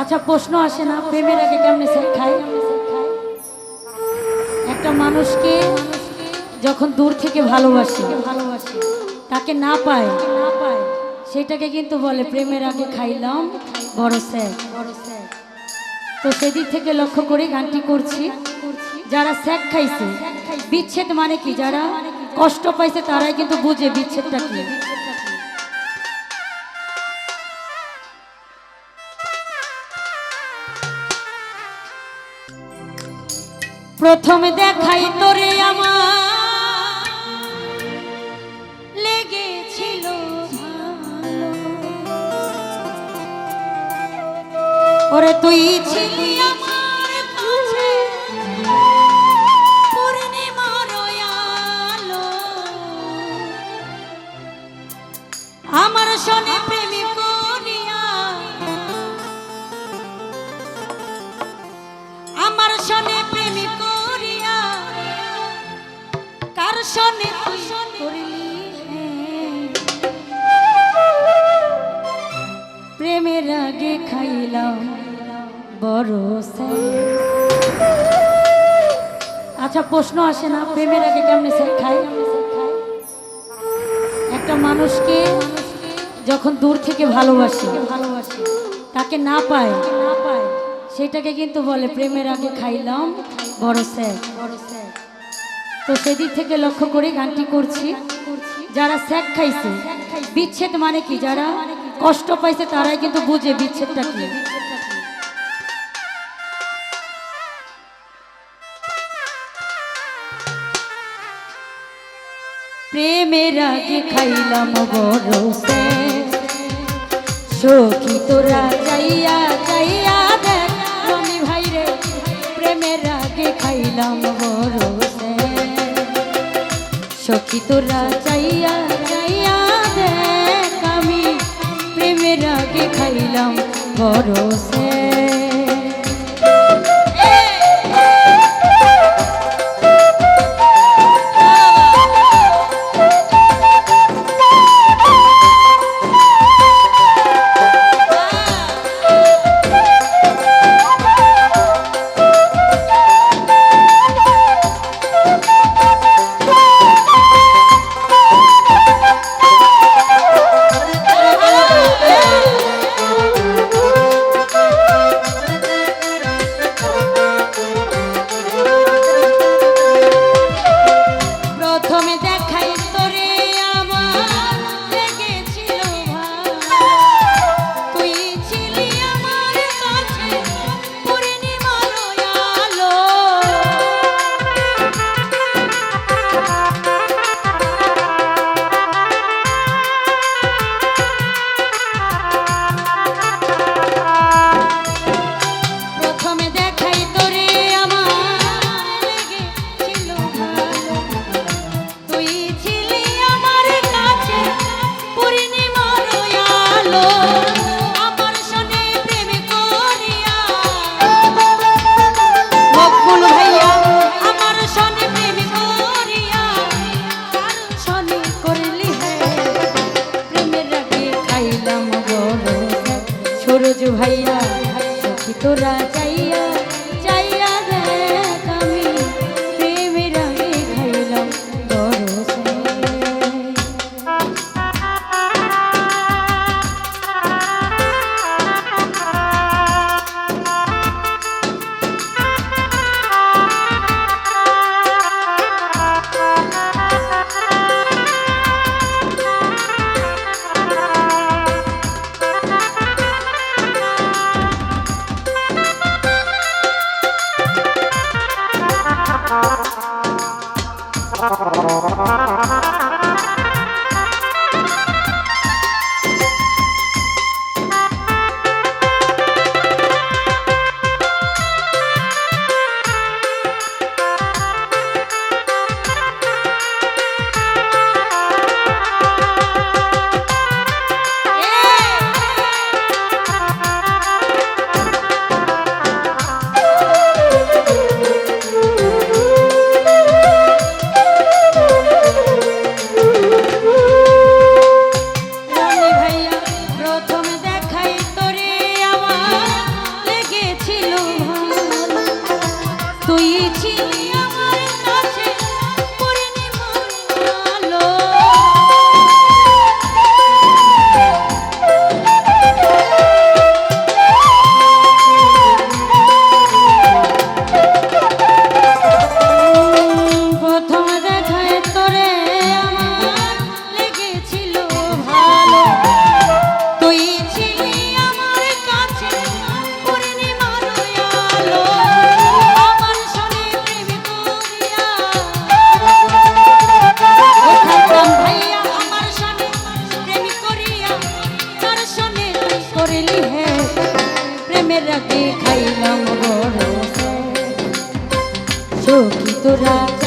আচ্ছা প্রশ্ন আসে না, প্রেমের আগে কেমনে খায় একটা মানুষকে যখন দূর থেকে ভালোবাসে ভালোবাসে তাকে না পায় না পায় সেটাকে কিন্তু বলে প্রেমের আগে খাইলাম, বড় স্যার তো সেদিক থেকে লক্ষ্য করে গানটি করছি। যারা স্যাক খাইছে, বিচ্ছেদ মানে কি? যারা কষ্ট পাইছে, তারাই কিন্তু বুঝে বিচ্ছেদটা কি। প্রথমে দেখাই তোরে আমার। লেগেছিল ওরে তুই ছিলি আমার কাছে পূর্ণিমার আলো। আমার শোনে প্রেমী করিয়া। আমার শোনে প্রেমী করলি প্রেমের আগে খাইলাম বড়। আচ্ছা প্রশ্ন আসে না, প্রেমের আগে কেমনে খায় একটা মানুষকে যখন দূর থেকে ভালোবাসে ভালোবাসে তাকে না পায় না পায় সেটাকে কিন্তু বলে প্রেমের আগে খাইলাম বড় স্যার বড় স্যার। তো সেদিক থেকে লক্ষ্য করে গানটি করছি। যারা স্যাক খাইছে, বিচ্ছেদ মানে কি? যারা কষ্ট পাইছে, তারাই কিন্তু বুঝে বিচ্ছেদটা কি। প্রেমের আগে খাইলাম বড় সখী তোরা যাইয়া যাইয়া দেখ। ভাই রে প্রেমের আগে খাইলাম সখী তোরা চাইয়া চাইয়া দেখ আমি প্রেমের আগে খাইলাম বড় স্যার সখী তো চাইয়া তোরা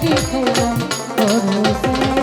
কি খেলা করো